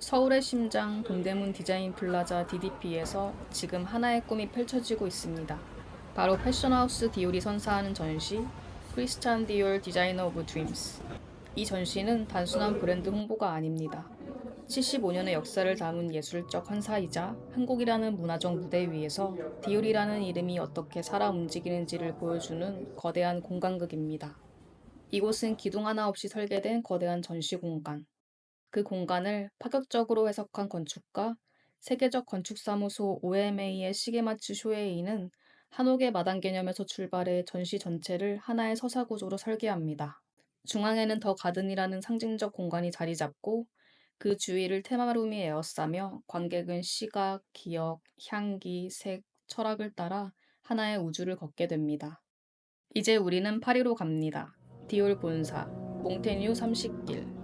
서울의 심장 동대문 디자인 플라자 DDP에서 지금 하나의 꿈이 펼쳐지고 있습니다. 바로 패션하우스 디올이 선사하는 전시 크리스찬 디올 디자이너 오브 드림스. 이 전시는 단순한 브랜드 홍보가 아닙니다. 75년의 역사를 담은 예술적 환사이자 한국이라는 문화적 무대 위에서 디올이라는 이름이 어떻게 살아 움직이는지를 보여주는 거대한 공간극입니다. 이곳은 기둥 하나 없이 설계된 거대한 전시 공간. 그 공간을 파격적으로 해석한 건축가, 세계적 건축사무소 OMA의 시계마츠 쇼에이는 한옥의 마당 개념에서 출발해 전시 전체를 하나의 서사 구조로 설계합니다. 중앙에는 더 가든이라는 상징적 공간이 자리 잡고 그 주위를 테마룸이 에워싸며 관객은 시각, 기억, 향기, 색, 철학을 따라 하나의 우주를 걷게 됩니다. 이제 우리는 파리로 갑니다. 디올 본사, 몽테뉴 30길.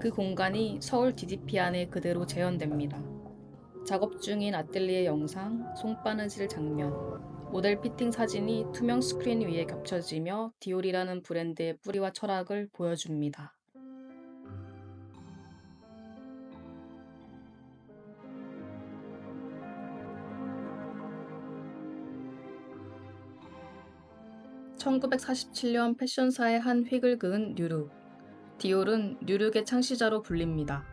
그 공간이 서울 DDP 안에 그대로 재현됩니다. 작업 중인 아틀리에 영상, 손바느질 장면, 모델 피팅 사진이 투명 스크린 위에 겹쳐지며 디올이라는 브랜드의 뿌리와 철학을 보여줍니다. (1947년) 패션사의 한 획을 그은 뉴룩 디올은 뉴룩의 창시자로 불립니다.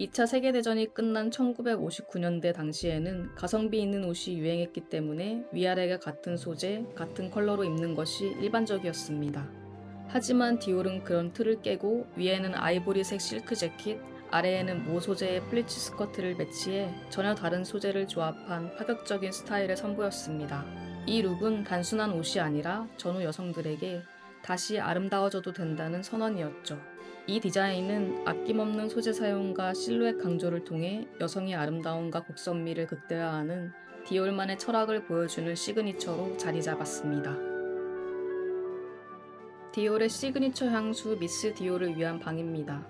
2차 세계대전이 끝난 1959년대 당시에는 가성비 있는 옷이 유행했기 때문에 위아래가 같은 소재, 같은 컬러로 입는 것이 일반적이었습니다. 하지만 디올은 그런 틀을 깨고 위에는 아이보리색 실크 재킷, 아래에는 모 소재의 플리츠 스커트를 매치해 전혀 다른 소재를 조합한 파격적인 스타일을 선보였습니다. 이 룩은 단순한 옷이 아니라 전후 여성들에게 다시 아름다워져도 된다는 선언이었죠. 이 디자인은 아낌없는 소재 사용과 실루엣 강조를 통해 여성의 아름다움과 곡선미를 극대화하는 디올만의 철학을 보여주는 시그니처로 자리 잡았습니다. 디올의 시그니처 향수 미스 디올을 위한 방입니다.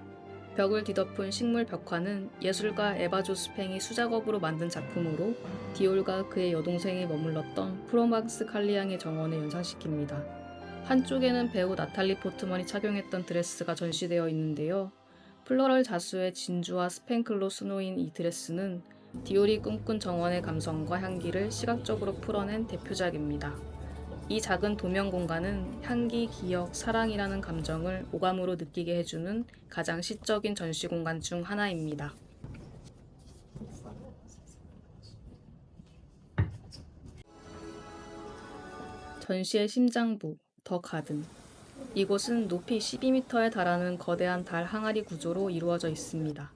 벽을 뒤덮은 식물 벽화는 예술가 에바 조스팽이 수작업으로 만든 작품으로 디올과 그의 여동생이 머물렀던 프로망스 칼리앙의 정원을 연상시킵니다. 한쪽에는 배우 나탈리 포트먼이 착용했던 드레스가 전시되어 있는데요. 플로럴 자수의 진주와 스팽클로 수놓인 이 드레스는 디올이 꿈꾼 정원의 감성과 향기를 시각적으로 풀어낸 대표작입니다. 이 작은 도면 공간은 향기, 기억, 사랑이라는 감정을 오감으로 느끼게 해주는 가장 시적인 전시 공간 중 하나입니다. 전시의 심장부, 더 가든. 이곳은 높이 12m에 달하는 거대한 달 항아리 구조로 이루어져 있습니다.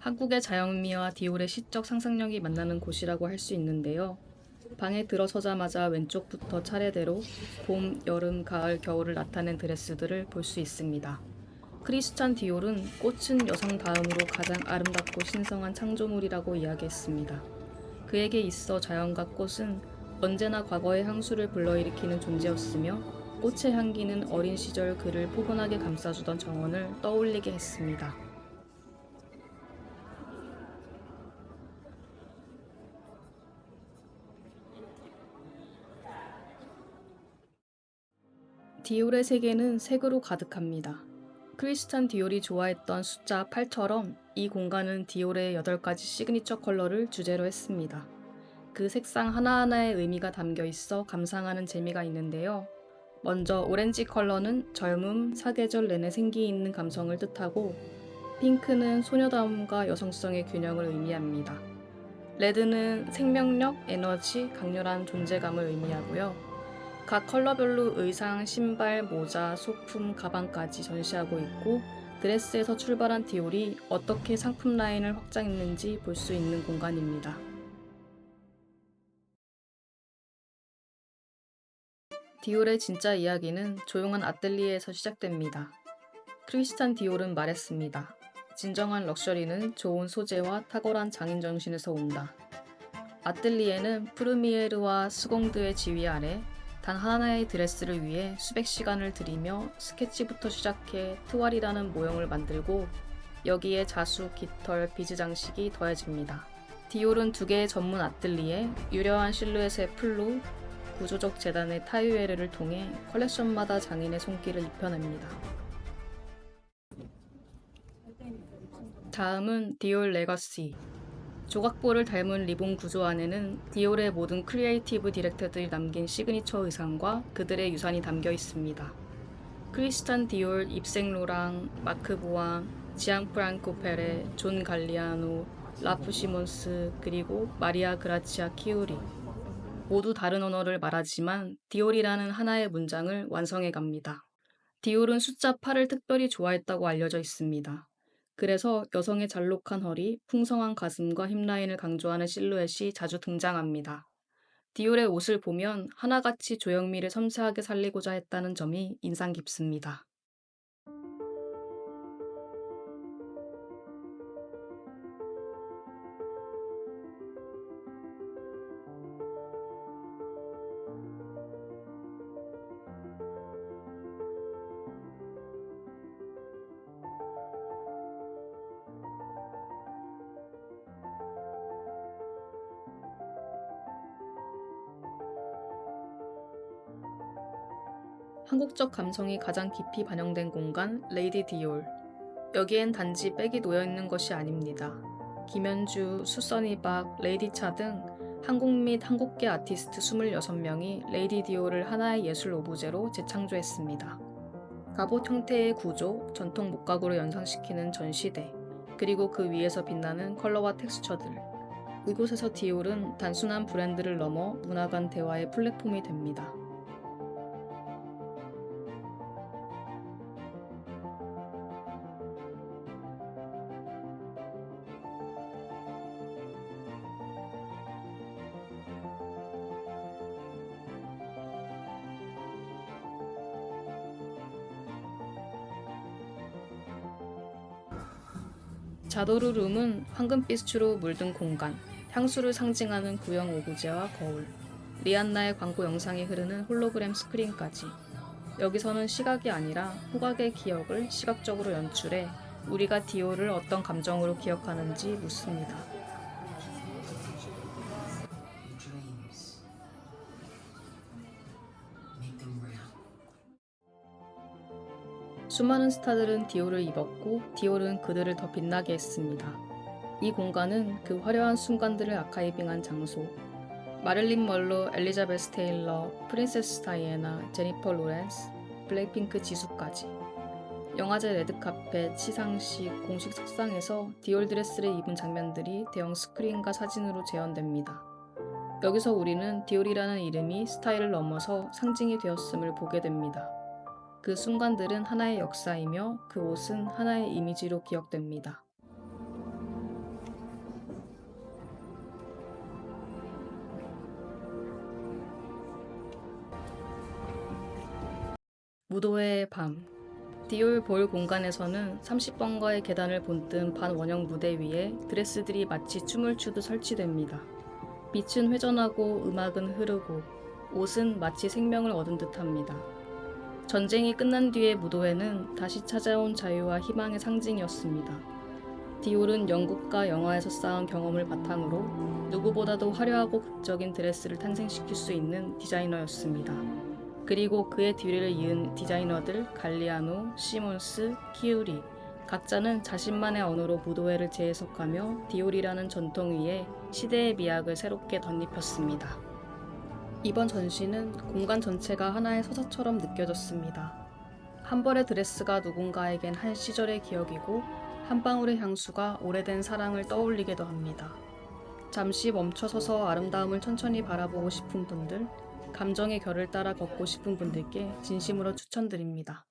한국의 자연미와 디올의 시적 상상력이 만나는 곳이라고 할 수 있는데요. 방에 들어서자마자 왼쪽부터 차례대로 봄, 여름, 가을, 겨울을 나타낸 드레스들을 볼 수 있습니다. 크리스찬 디올은 꽃은 여성 다음으로 가장 아름답고 신성한 창조물이라고 이야기했습니다. 그에게 있어 자연과 꽃은 언제나 과거의 향수를 불러일으키는 존재였으며 꽃의 향기는 어린 시절 그를 포근하게 감싸주던 정원을 떠올리게 했습니다. 디올의 세계는 색으로 가득합니다. 크리스찬 디올이 좋아했던 숫자 8처럼 이 공간은 디올의 8가지 시그니처 컬러를 주제로 했습니다. 그 색상 하나하나의 의미가 담겨 있어 감상하는 재미가 있는데요. 먼저 오렌지 컬러는 젊음, 사계절 내내 생기 있는 감성을 뜻하고 핑크는 소녀다움과 여성성의 균형을 의미합니다. 레드는 생명력, 에너지, 강렬한 존재감을 의미하고요. 각 컬러별로 의상, 신발, 모자, 소품, 가방까지 전시하고 있고 드레스에서 출발한 디올이 어떻게 상품 라인을 확장했는지 볼 수 있는 공간입니다. 디올의 진짜 이야기는 조용한 아틀리에에서 시작됩니다. 크리스찬 디올은 말했습니다. 진정한 럭셔리는 좋은 소재와 탁월한 장인 정신에서 온다. 아틀리에는 프르미에르와 스공드의 지휘 아래 단 하나의 드레스를 위해 수백 시간을 들이며 스케치부터 시작해 트왈이라는 모형을 만들고 여기에 자수, 깃털, 비즈 장식이 더해집니다. 디올은 두 개의 전문 아틀리에 유려한 실루엣의 풀로 구조적 재단의 타유에르를 통해 컬렉션마다 장인의 손길을 입혀냅니다. 다음은 디올 레거시. 조각보를 닮은 리본 구조 안에는 디올의 모든 크리에이티브 디렉터들이 남긴 시그니처 의상과 그들의 유산이 담겨 있습니다. 크리스탄 디올, 입생 로랑, 마크 보앙, 지앙 프랑코 페레, 존 갈리아노, 라프 시몬스, 그리고 마리아 그라치아 키우리. 모두 다른 언어를 말하지만 디올이라는 하나의 문장을 완성해 갑니다. 디올은 숫자 8을 특별히 좋아했다고 알려져 있습니다. 그래서 여성의 잘록한 허리, 풍성한 가슴과 힙라인을 강조하는 실루엣이 자주 등장합니다. 디올의 옷을 보면 하나같이 조형미를 섬세하게 살리고자 했다는 점이 인상 깊습니다. 한국적 감성이 가장 깊이 반영된 공간 레이디 디올. 여기엔 단지 백이 놓여 있는 것이 아닙니다. 김현주, 수선이박, 레이디차 등 한국 및 한국계 아티스트 26명이 레이디 디올을 하나의 예술 오브제로 재창조했습니다. 갑옷 형태의 구조, 전통 목각으로 연상시키는 전시대, 그리고 그 위에서 빛나는 컬러와 텍스처들. 이곳에서 디올은 단순한 브랜드를 넘어 문화 간 대화의 플랫폼이 됩니다. 자도르룸은 황금빛으로 물든 공간, 향수를 상징하는 구형 오브제와 거울, 리안나의 광고 영상이 흐르는 홀로그램 스크린까지. 여기서는 시각이 아니라 후각의 기억을 시각적으로 연출해 우리가 디오를 어떤 감정으로 기억하는지 묻습니다. 수많은 스타들은 디올을 입었고 디올은 그들을 더 빛나게 했습니다. 이 공간은 그 화려한 순간들을 아카이빙한 장소. 마릴린 멀로, 엘리자베스 테일러, 프린세스 다이애나, 제니퍼 로렌스, 블랙핑크 지수까지. 영화제 레드카펫, 시상식, 공식 석상에서 디올 드레스를 입은 장면들이 대형 스크린과 사진으로 재현됩니다. 여기서 우리는 디올이라는 이름이 스타일을 넘어서 상징이 되었음을 보게 됩니다. 그 순간들은 하나의 역사이며 그 옷은 하나의 이미지로 기억됩니다. 무도회의 밤 디올 볼 공간에서는 30번가의 계단을 본뜬 반원형 무대 위에 드레스들이 마치 춤을 추듯 설치됩니다. 빛은 회전하고 음악은 흐르고 옷은 마치 생명을 얻은 듯합니다. 전쟁이 끝난 뒤의 무도회는 다시 찾아온 자유와 희망의 상징이었습니다. 디올은 영국과 영화에서 쌓은 경험을 바탕으로 누구보다도 화려하고 극적인 드레스를 탄생시킬 수 있는 디자이너였습니다. 그리고 그의 뒤를 이은 디자이너들 갈리아노, 시몬스, 키우리 각자는 자신만의 언어로 무도회를 재해석하며 디올이라는 전통 위에 시대의 미학을 새롭게 덧입혔습니다. 이번 전시는 공간 전체가 하나의 서사처럼 느껴졌습니다. 한 벌의 드레스가 누군가에겐 한 시절의 기억이고 한 방울의 향수가 오래된 사랑을 떠올리게도 합니다. 잠시 멈춰서서 아름다움을 천천히 바라보고 싶은 분들, 감정의 결을 따라 걷고 싶은 분들께 진심으로 추천드립니다.